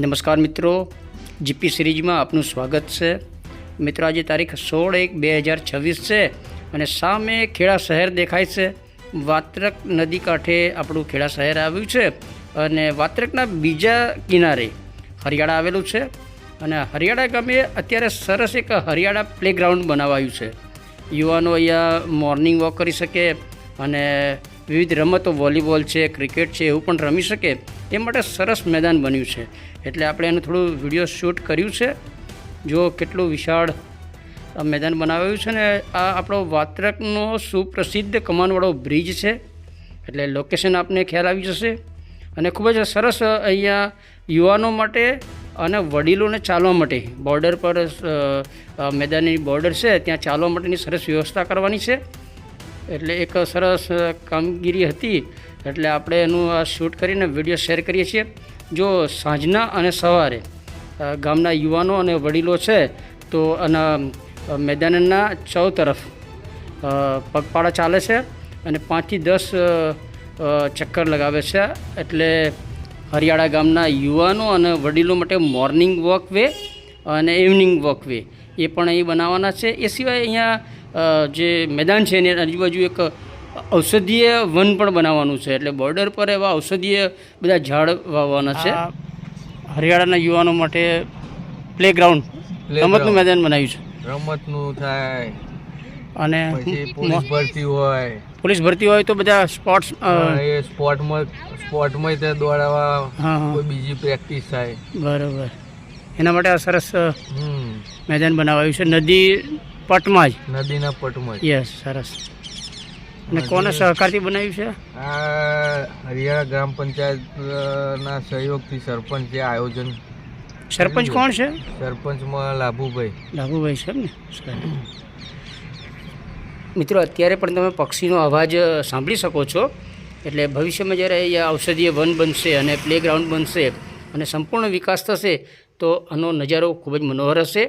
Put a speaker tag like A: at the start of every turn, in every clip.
A: નમસ્કાર મિત્રો. જીપી સિરીઝમાં આપનું સ્વાગત છે. મિત્રો, આજે તારીખ સોળ એક બે હજાર છવ્વીસ છે અને સામે ખેડા શહેર દેખાય છે. વાત્રક નદી કાંઠે આપણું ખેડા શહેર આવ્યું છે અને વાત્રકના બીજા કિનારે હરિયાળા આવેલું છે અને હરિયાળા ગામે અત્યારે સરસ એક હરિયાળા પ્લેગ્રાઉન્ડ બનાવાયું છે. યુવાનો અહીંયા મોર્નિંગ વોક કરી શકે અને વિવિધ રમતો વોલીબોલ છે ક્રિકેટ છે એવું પણ રમી શકે. એ માટે સરસ મેદાન બન્યું છે. એટલે આપણે એનું થોડું વીડિયો શૂટ કર્યું છે. જો કેટલું વિશાળ મેદાન બનાવાયું છે ને, આ આપણો વાત્રકનો સુપ્રસિદ્ધ કમાનવાળો બ્રિજ છે. એટલે લોકેશન આપને ખ્યાલ આવી જશે. અને ખૂબ જ સરસ અહીંયા યુવાનો માટે અને વડીલોને ચાલવા માટે બોર્ડર પર મેદાનની બોર્ડર છે, ત્યાં ચાલવા માટેની સરસ વ્યવસ્થા કરવાની છે. એટલે એક સરસ કામગીરી હતી. એટલે આપણે એનું આ શૂટ કરીને વીડિયો શેર કરીએ છીએ. જો સાંજના અને સવારે ગામના યુવાનો અને વડીલો છે, તો આના મેદાનના ચૌ તરફ પગપાળા ચાલે છે અને પાંચથી દસ ચક્કર લગાવે છે. એટલે હરિયાળા ગામના યુવાનો અને વડીલો માટે મોર્નિંગ વોક વે અને ઇવનિંગ વોક વે એ પણ અહીં બનાવવાના છે. એ સિવાય અહીંયા જે મેદાન છે એની આજુબાજુ એક ઔષધીય વન પણ બનાવવાનું છે. એટલે બોર્ડર પર એવા ઔષધીય બધા ઝાડ વાવવાના છે. હરિયાળાના યુવાનો માટે પ્લેગ્રાઉન્ડ રમતનું મેદાન બનાવ્યું છે.
B: રમતનું થાય.
A: અને
B: પછી પોલીસ ભરતી હોય.
A: પોલીસ ભરતી હોય તો બધા સ્પોર્ટ્સ
B: એ સ્પોર્ટમાં સ્પોર્ટમાં તે દોડાવા
A: હા હા.
B: કોઈ બીજી પ્રેક્ટિસ થાય.
A: બરાબર. એના માટે આ સરસ મેદાન બનાવાયું છે. નદી પટમાં જ.
B: નદીના પટમાં જ.
A: યસ સરસ. અને કોને સહકારથી બનાવ્યું છે?
B: આ હરિયાણા ગ્રામ પંચાયતના સહયોગથી સરપંચે આયોજન
A: સરપંચ કોણ છે?
B: સરપંચમાં લાભુભાઈ.
A: લાભુભાઈ છે ને મિત્રો અત્યારે પણ તમે પક્ષીનો અવાજ સાંભળી શકો છો. એટલે ભવિષ્યમાં જ્યારે અહીંયા ઔષધીય વન બનશે અને પ્લેગ્રાઉન્ડ બનશે અને સંપૂર્ણ વિકાસ થશે તો આનો નજારો ખૂબ જ મનોહર હશે.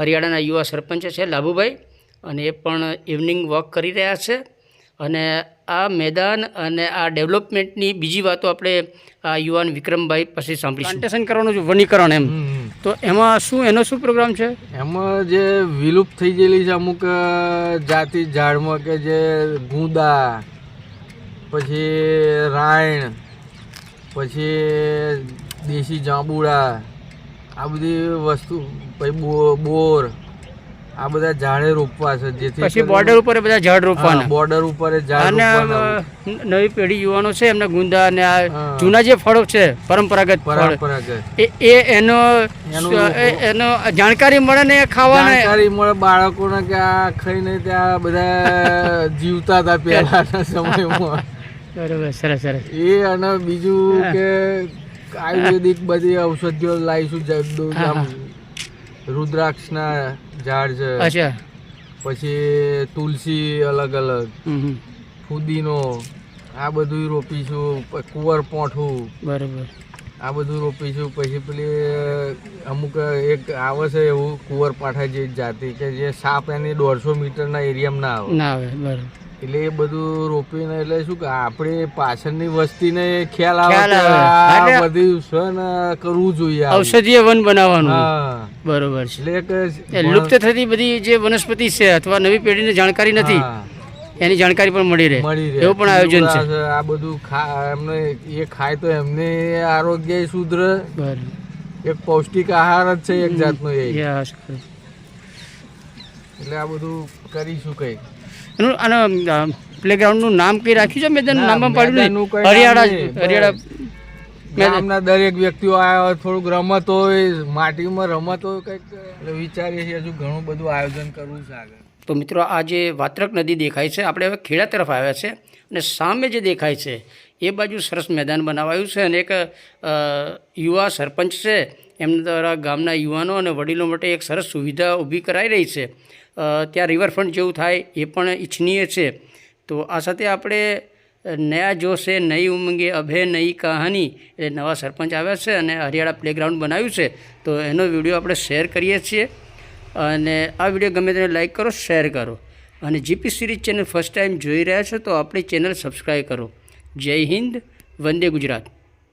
A: હરિયાણાના યુવા સરપંચ છે લાભુભાઈ અને એ પણ ઇવનિંગ વોક કરી રહ્યા છે. અને આ મેદાન અને આ ડેવલપમેન્ટની બીજી વાતો આપણે આ યુવાન વિક્રમભાઈ પછી સાંભળીશું. પ્લાન્ટેશન કરવાનું છે વનીકરણ એમ. તો એમાં શું એનો શું પ્રોગ્રામ છે?
B: એમાં જે વિલુપ્ત થઈ ગયેલી છે અમુક જાતિ ઝાડમાં કે જે ગુંદા પછી રાયણ પછી દેશી જાંબુડા આ બધી વસ્તુ પછી બોર આ બધા ઝાડે રોપવા છે જેથી
A: પછી બોર્ડર ઉપર બધા ઝાડ રોપવાના.
B: બોર્ડર ઉપર ઝાડ
A: અને નવી પેઢી યુવાનો છે એમને ગુંદા અને આ જૂના જે ફળો છે પરંપરાગત ફળ
B: પરંપરાગત.
A: એ એનો
B: એનો
A: જાણકારી મળે ને ખાવાના?
B: જાણકારી મળે બાળકોને કે આ ખાઈને ત્યાં બધા જીવતા હતા પહેલાના સમયમાં.
A: બરોબર સરસ સરસ.
B: એ અને બીજું કે આયુર્વેદિક બધી ઔષધિઓ લાવીશું આમ રુદ્રાક્ષના ઝાડ છે.
A: અચ્છા.
B: પછી તુલસી અલગ અલગ. ફુદીનો આ બધું રોપીશું કુંવર પોઠું.
A: બરોબર.
B: આ બધું રોપીશું પછી પેલી અમુક એક આવે છે એવું કુંવર પાઠા જે જાતિ કે જે સાપ એની દોઢસો મીટરના એરિયામાં ના આવે.
A: ના આવે બરોબર.
B: એટલે એ બધું રોપીને એટલે શું કે આપણે પાછળની વસ્તીને ખ્યાલ આવે
A: ખ્યાલ આવે.
B: આ બધી કરવું જોઈએ
A: ઔષધીય વન બનાવવાનું. બરોબર છે.
B: એટલે
A: લુપ્ત થતી બધી જે વનસ્પતિ છે અથવા નવી પેઢીને જાણકારી નથી એની જાણકારી પણ મળી રહે.
B: મળી રહે.
A: એવું પણ આયોજન છે.
B: આ બધું ખા એમને એ ખાય તો એમને આરોગ્ય સુધરે. એક પૌષ્ટિક આહાર જ છે એક જાતનો એ. એટલે આ બધું કરીશું કઈ
A: એનું અને પ્લેગ્રાઉન્ડનું નામ કઈ રાખ્યું છે? મેદાનનું
B: તેનું
A: નામ પાડ્યું નહીં હરિયાળા હરિયાળા
B: ગામના દરેક વ્યક્તિઓ આવ્યા હોય થોડુંક રમત હોય માટીમાં રમત હોય કંઈક એટલે વિચારીએ છીએ હજુ ઘણું બધું આયોજન કરવું છે આગળ.
A: તો મિત્રો આ જે વાત્રક નદી દેખાય છે આપણે હવે ખેડા તરફ આવ્યા છે અને સામે જે દેખાય છે એ બાજુ સરસ મેદાન બનાવાયું છે અને એક યુવા સરપંચ છે, એમના દ્વારા ગામના યુવાનો અને વડીલો માટે એક સરસ સુવિધા ઊભી કરાઈ રહી છે. ત્યાં રિવરફ્રન્ટ જેવું થાય એ પણ ઈચ્છનીય છે. તો આ સાથે આપણે નયા જોશે, નઈ ઉમંગે અભે નઈ કહાની એ નવા સરપંચ આવ્યા છે અને હરિયાળા પ્લેગ્રાઉન્ડ બનાવ્યું છે. તો એનો વીડિયો આપણે શેર કરીએ છીએ અને આ વીડિયો ગમે તેને લાઇક કરો, શેર કરો અને GP series channel first time જોઈ રહ્યા છો તો આપણી ચેનલ સબસ્ક્રાઈબ કરો. જય હિન્દ વંદે ગુજરાત.